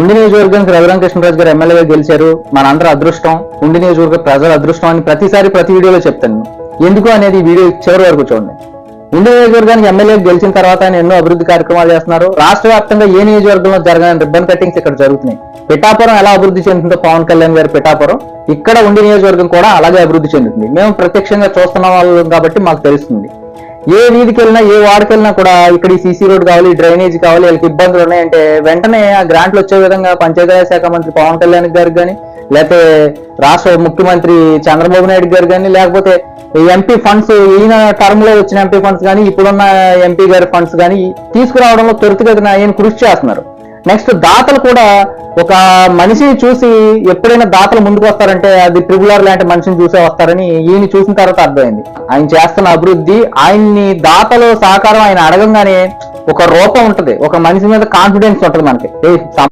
ఉండి నియోజకవర్గానికి రఘురామకృష్ణరాజు గారు ఎమ్మెల్యేగా గెలిచారు. మనందరూ అదృష్టం ఉండి నియోజకవర్గ ప్రజల అదృష్టం అని ప్రతిసారి ప్రతి వీడియోలో చెప్తాను. ఎందుకు అనేది వీడియో చివరి వరకు చూడండి. ఉండి నియోజకవర్గానికి ఎమ్మెల్యే గెలిచిన తర్వాత ఆయన ఎన్నో అభివృద్ధి కార్యక్రమాలు చేస్తున్నారు. రాష్ట్ర వ్యాప్తంగా ఏ నియోజకవర్గంలో జరగని రిబ్బన్ కటింగ్స్ ఇక్కడ జరుగుతున్నాయి. పిఠాపురం ఎలా అభివృద్ధి చెందుతుందో పవన్ కళ్యాణ్ గారి పిఠాపురం. ఇక్కడ ఉండి నియోజకవర్గం కూడా అలాగే అభివృద్ధి చెందుతుంది. మేము ప్రత్యక్షంగా చూస్తున్న వాళ్ళం కాబట్టి మాకు తెలుస్తుంది. ఏ వీధికి వెళ్ళినా ఏ వార్డుకి వెళ్ళినా కూడా ఇక్కడ ఈ సీసీ రోడ్ కావాలి డ్రైనేజ్ కావాలి వీళ్ళకి ఇబ్బందులు ఉన్నాయంటే వెంటనే ఆ గ్రాంట్లు వచ్చే విధంగా పంచాయతీరాజ్ శాఖ మంత్రి పవన్ కళ్యాణ్ గారికి కానీ లేకపోతే రాష్ట్ర ముఖ్యమంత్రి చంద్రబాబు నాయుడు గారు కానీ లేకపోతే ఎంపీ ఫండ్స్ ఈయన టర్మ్లో వచ్చిన ఎంపీ ఫండ్స్ కానీ ఇప్పుడున్న ఎంపీ గారి ఫండ్స్ కానీ తీసుకురావడంలో త్వరితగతిన ఆయన కృషి చేస్తున్నారు. నెక్స్ట్ దాతలు కూడా ఒక మనిషిని చూసి ఎప్పుడైనా దాతలు ముందుకు వస్తారంటే అది ట్రిబులర్ లాంటి మనిషిని చూసే వస్తారని ఈయన చూసిన తర్వాత అర్థమైంది. ఆయన చేస్తున్న అభివృద్ధి ఆయన్ని దాతలు సహకారం ఆయన అడగంగానే ఒక రూపం ఉంటది. ఒక మనిషి మీద కాన్ఫిడెన్స్ ఉంటది మనకి. ఏ